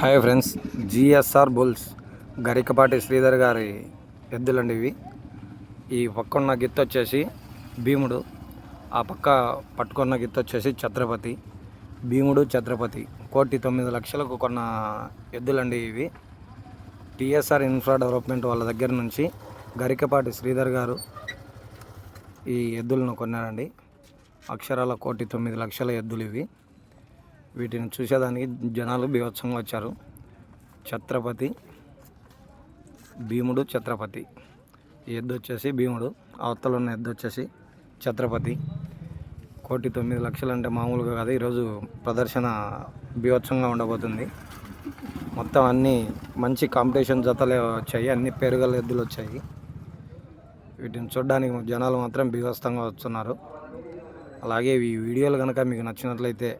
Hi friends GSR bulls Garikapati Sridhar గారి ఎద్దులండి ఇవి. ఈ పక్క ఉన్న గిత్త వచ్చేసి భీముడు ఆ పక్క పట్టుకున్న గిత్త వచ్చేసి ఛత్రపతి భీముడు ఛత్రపతి. కోటి తొమ్మిది లక్షలకు కొన్న ఎద్దులండి ఇవి. టిఎస్ఆర్ ఇన్ఫ్రా డెవలప్మెంట్ వాళ్ళ దగ్గర నుంచి గరికపాటి శ్రీధర్ గారు ఈ ఎద్దులను కొన్నారండి. అక్షరాల కోటి తొమ్మిది లక్షల ఎద్దులు ఇవి. వీటిని చూసేదానికి జనాలు బీభత్సంగా వచ్చారు. ఛత్రపతి భీముడు ఛత్రపతి. ఈ ఎద్దు వచ్చేసి భీముడు అవతల ఉన్న ఎద్దు వచ్చేసి ఛత్రపతి. కోటి తొమ్మిది లక్షలు అంటే మామూలుగా కాదు ఈరోజు ప్రదర్శన బీభత్సంగా ఉండబోతుంది. మొత్తం అన్నీ మంచి కాంపిటీషన్ జతలే వచ్చాయి అన్ని పెరుగల ఎద్దులు వచ్చాయి. వీటిని చూడడానికి జనాలు మాత్రం బీభత్సంగా వస్తున్నారు. అలాగే ఈ వీడియోలు కనుక మీకు నచ్చినట్లయితే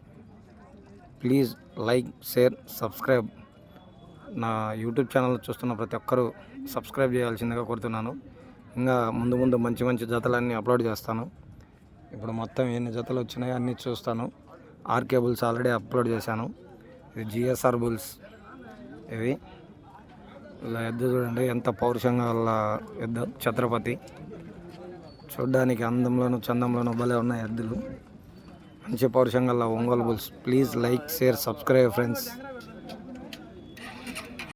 ప్లీజ్ లైక్ షేర్ సబ్స్క్రైబ్. నా యూట్యూబ్ ఛానల్ చూస్తున్న ప్రతి ఒక్కరూ సబ్స్క్రైబ్ చేయాల్సిందిగా కోరుతున్నాను. ఇంకా ముందు ముందు మంచి మంచి జతలన్నీ అప్లోడ్ చేస్తాను. ఇప్పుడు మొత్తం ఎన్ని జతలు వచ్చినాయో అన్నీ చూస్తాను. ఆర్కే బుల్స్ ఆల్రెడీ అప్లోడ్ చేశాను. ఇది జిఎస్ఆర్ బుల్స్ ఇవి. ఇలా ఎద్దు చూడండి ఎంత పౌరుషంగా వాళ్ళ ఎద్దు. ఛత్రపతి. చూడ్డానికి అందంలోనూ చందంలోనూ భలే ఉన్నాయి ఎద్దులు. మంచి పౌరుషంగా Ongole bulls. Please like share subscribe friends.